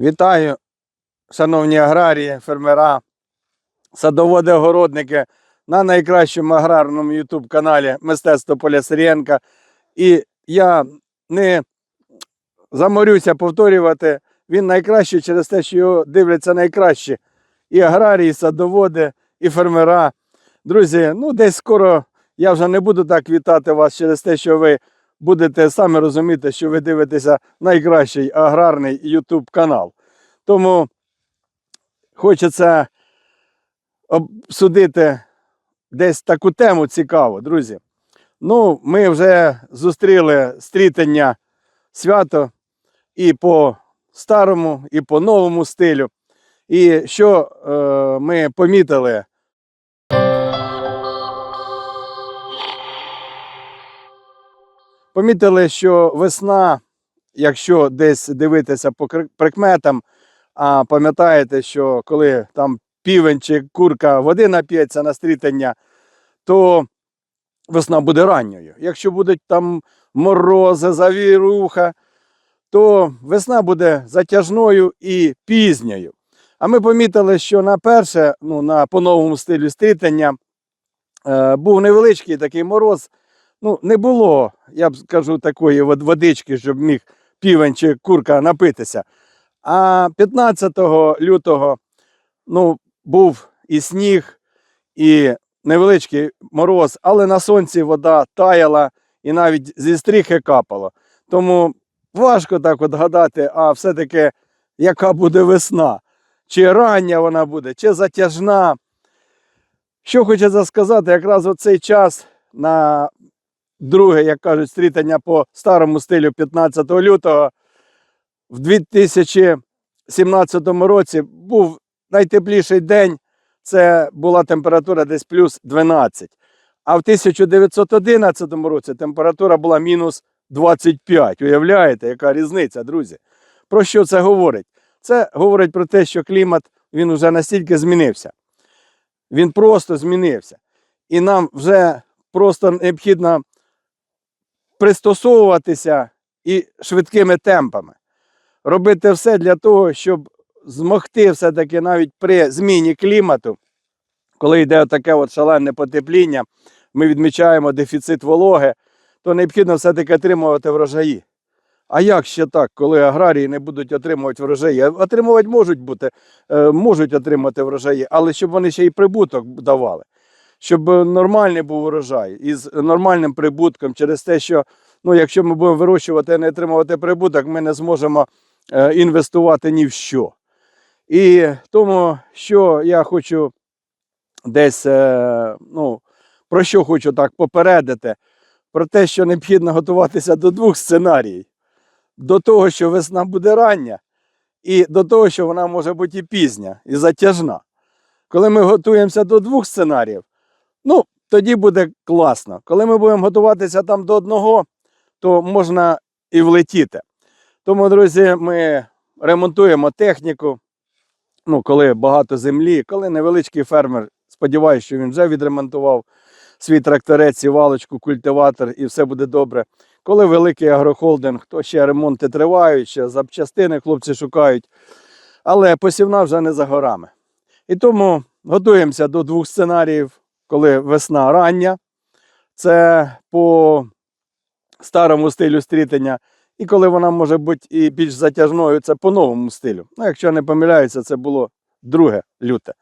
Вітаю, шановні аграрії, фермера, садоводи, огородники на найкращому аграрному YouTube каналі Мистецтво Поля Сирієнка. І я не заморюся повторювати, він найкращий через те, що його дивляться найкращі і аграрії, і садоводи, і фермера. Друзі, ну десь скоро я вже не буду так вітати вас через те, що ви будете самі розуміти, що ви дивитеся найкращий аграрний YouTube канал. Тому хочеться обсудити десь таку тему цікаву, друзі. Ну, ми вже зустріли стрітення свято і по старому, і по новому стилю. І що е, ми помітили Помітили, що весна, якщо десь дивитися по прикметам, а пам'ятаєте, що коли там півень чи курка води нап'ється на стрітання, то весна буде ранньою. Якщо будуть там морози, завіруха, то весна буде затяжною і пізньою. А ми помітили, що на перше, ну, на по-новому стилю стрітання, е, був невеличкий такий мороз, ну, не було, я б скажу, такої водички, щоб міг півень чи курка напитися. А 15 лютого ну, був і сніг, і невеличкий мороз, але на сонці вода таяла і навіть зі стріхи капало. Тому важко так от гадати, а все-таки яка буде весна. Чи рання вона буде, чи затяжна. Що хочеться сказати, якраз в цей час на друге, як кажуть, стрітання по старому стилю 15 лютого в 2017 році був найтепліший день. Це була температура десь плюс 12. А в 1911 році температура була мінус 25. Уявляєте, яка різниця, друзі? Про що це говорить? Це говорить про те, що клімат він вже настільки змінився. Він просто змінився. І нам вже просто необхідно пристосовуватися і швидкими темпами. Робити все для того, щоб змогти все-таки навіть при зміні клімату, коли йде таке от шалене потепління, ми відмічаємо дефіцит вологи, то необхідно все-таки отримувати врожаї. А як ще так, коли аграрії не будуть отримувати врожаї? Отримувати можуть бути, е, можуть отримати врожаї, але щоб вони ще й прибуток давали щоб е, нормальний був урожай із нормальним прибутком через те, що ну, якщо ми будемо вирощувати і не отримувати прибуток, ми не зможемо е, інвестувати ні в що. І тому, що я хочу десь, е, ну, про що хочу так попередити, про те, що необхідно готуватися до двох сценаріїв. До того, що весна буде рання, і до того, що вона може бути і пізня, і затяжна. Коли ми готуємося до двох сценаріїв, Ну, тоді буде класно. Коли ми будемо готуватися там до одного, то можна і влетіти. Тому, друзі, ми ремонтуємо техніку. Ну, коли багато землі, коли невеличкий фермер, сподіваюся, що він вже відремонтував свій тракторець, валочку, культиватор і все буде добре. Коли великий агрохолдинг, то ще ремонти тривають, ще запчастини хлопці шукають. Але посівна вже не за горами. І тому готуємося до двох сценаріїв коли весна рання, це по старому стилю стрітення. І коли вона може бути і більш затяжною, це по новому стилю. Ну, якщо я не помиляюся, це було 2 люте.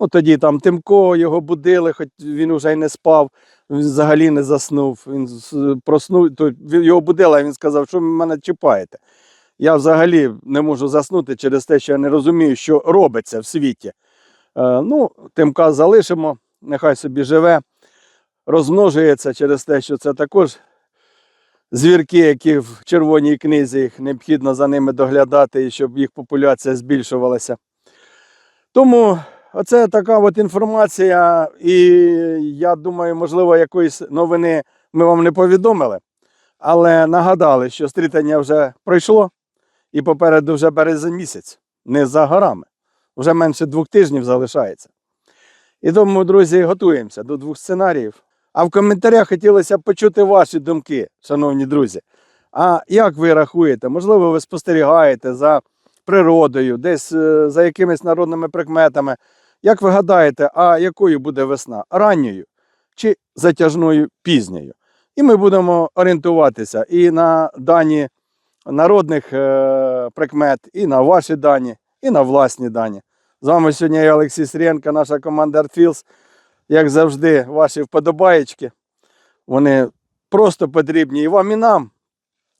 Ну, тоді там Тимко його будили, хоч він вже й не спав, він взагалі не заснув. Він проснув, то його будили, а він сказав, що ви мене чіпаєте. Я взагалі не можу заснути через те, що я не розумію, що робиться в світі. Е, ну, Тимка залишимо нехай собі живе, розмножується через те, що це також звірки, які в червоній книзі, їх необхідно за ними доглядати, і щоб їх популяція збільшувалася. Тому оце така от інформація, і я думаю, можливо, якоїсь новини ми вам не повідомили, але нагадали, що стрітання вже пройшло, і попереду вже березень місяць, не за горами. Вже менше двох тижнів залишається. І тому, друзі, готуємося до двох сценаріїв. А в коментарях хотілося б почути ваші думки, шановні друзі. А як ви рахуєте? Можливо, ви спостерігаєте за природою, десь е, за якимись народними прикметами. Як ви гадаєте, а якою буде весна? Ранньою чи затяжною пізньою? І ми будемо орієнтуватися і на дані народних е, прикмет, і на ваші дані, і на власні дані. З вами сьогодні я Олексій Срієнко, наша команда ArtFields. Як завжди, ваші вподобаєчки. Вони просто потрібні і вам, і нам.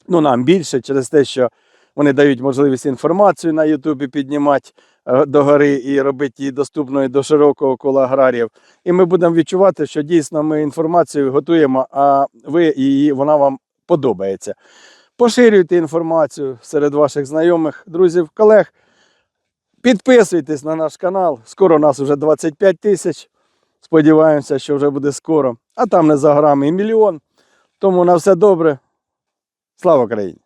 Ну, нам більше через те, що вони дають можливість інформацію на Ютубі піднімати е, до гори і робити її доступною до широкого кола аграріїв. І ми будемо відчувати, що дійсно ми інформацію готуємо, а ви її, вона вам подобається. Поширюйте інформацію серед ваших знайомих, друзів, колег. Підписуйтесь на наш канал. Скоро у нас вже 25 тисяч. Сподіваємося, що вже буде скоро. А там не за грами і мільйон. Тому на все добре. Слава Україні!